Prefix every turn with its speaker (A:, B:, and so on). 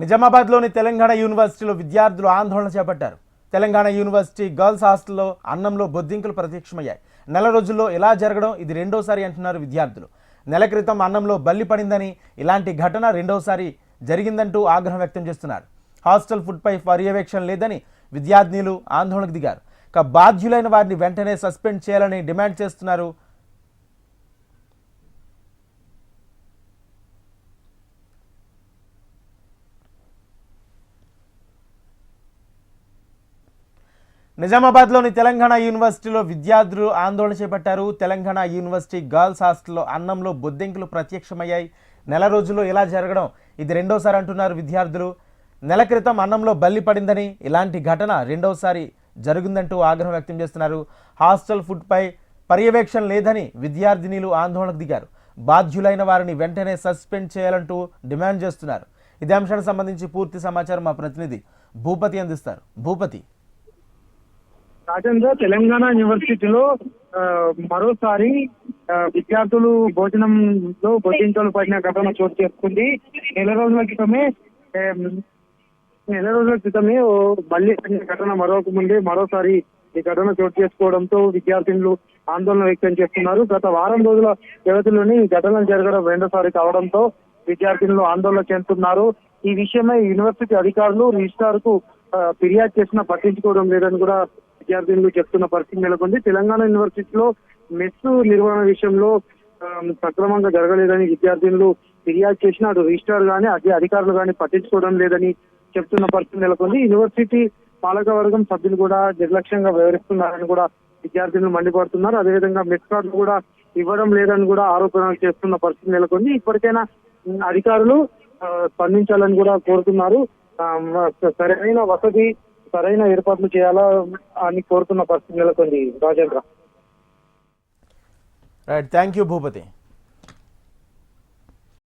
A: నిజామాబాద్లోని తెలంగాణ యూనివర్సిటీలో విద్యార్థులు ఆందోళన చేపట్టారు. తెలంగాణ యూనివర్సిటీ గర్ల్స్ హాస్టల్లో అన్నంలో బొద్దింకలు ప్రత్యక్షమయ్యాయి. నెల రోజుల్లో ఇలా జరగడం ఇది రెండోసారి అంటున్నారు విద్యార్థులు. నెల క్రితం అన్నంలో బల్లి పడిందని ఇలాంటి ఘటన రెండోసారి జరిగిందంటూ ఆగ్రహం వ్యక్తం చేస్తున్నారు. హాస్టల్ ఫుడ్పై పర్యవేక్షణ లేదని విద్యార్థినులు ఆందోళనకు దిగారు. ఇక బాధ్యులైన వారిని వెంటనే సస్పెండ్ చేయాలని డిమాండ్ చేస్తున్నారు నిజామాబాద్లోని తెలంగాణ యూనివర్సిటీలో విద్యార్థులు ఆందోళన చేపట్టారు. తెలంగాణ యూనివర్సిటీ గర్ల్స్ హాస్టల్లో అన్నంలో బొద్దింకులు ప్రత్యక్షమయ్యాయి. నెల రోజుల్లో ఇలా జరగడం? ఇది రెండోసారి అంటున్నారు విద్యార్థులు. నెల క్రితం అన్నంలో బల్లి పడిందని ఇలాంటి ఘటన రెండోసారి జరిగిందంటూ ఆగ్రహం వ్యక్తం చేస్తున్నారు. హాస్టల్ ఫుడ్పై పర్యవేక్షణ లేదని విద్యార్థినిలు ఆందోళనకు దిగారు. బాధ్యులైన వారిని వెంటనే సస్పెండ్ చేయాలంటూ డిమాండ్ చేస్తున్నారు. ఇదే అంశానికి సంబంధించి పూర్తి సమాచారం మా ప్రతినిధి భూపతి అందిస్తారు. భూపతి
B: రాజేంద్ర తెలంగాణ యూనివర్సిటీలో మరోసారి విద్యార్థులు భోజనంలో భోజనాలు పడిన ఘటన చోటు చేసుకుంది. నెల రోజుల క్రితమే నెల రోజుల క్రితమే మళ్ళీ పడిన ఘటన మరొక ముందే మరోసారి ఈ ఘటన చోటు చేసుకోవడంతో విద్యార్థినులు ఆందోళన వ్యక్తం చేస్తున్నారు. గత వారం రోజుల వ్యవధిలోనే ఈ ఘటన జరగడం రెండోసారి కావడంతో విద్యార్థినులు ఆందోళన చెందుతున్నారు. ఈ విషయమై యూనివర్సిటీ అధికారులు రిజిస్ట్రార్కు ఫిర్యాదు చేసినా పట్టించుకోవడం లేదని కూడా విద్యార్థినులు చెప్తున్న పరిస్థితి నెలకొంది. తెలంగాణ యూనివర్సిటీలో మెస్ నిర్వహణ విషయంలో సక్రమంగా జరగలేదని విద్యార్థినులు ఫిర్యాదు చేసినా అటు రిజిస్ట్రార్ గానీ అదే అధికారులు గానీ పట్టించుకోవడం లేదని చెప్తున్న పరిస్థితి నెలకొంది. యూనివర్సిటీ పాలకవర్గం సభ్యులు కూడా నిర్లక్ష్యంగా వ్యవహరిస్తున్నారని కూడా విద్యార్థినులు మండిపడుతున్నారు. అదేవిధంగా మెస్ కార్డులు కూడా ఇవ్వడం లేదని కూడా ఆరోపణలు చేస్తున్న పరిస్థితి నెలకొంది. ఇప్పటికైనా అధికారులు స్పందించాలని కూడా కోరుతున్నారు. సరైన వసతి సరైన ఏర్పాట్లు చేయాలా అని కోరుతున్న పరిస్థితి నెలకొంది. Rajendra.
A: Right thank you Bhupathi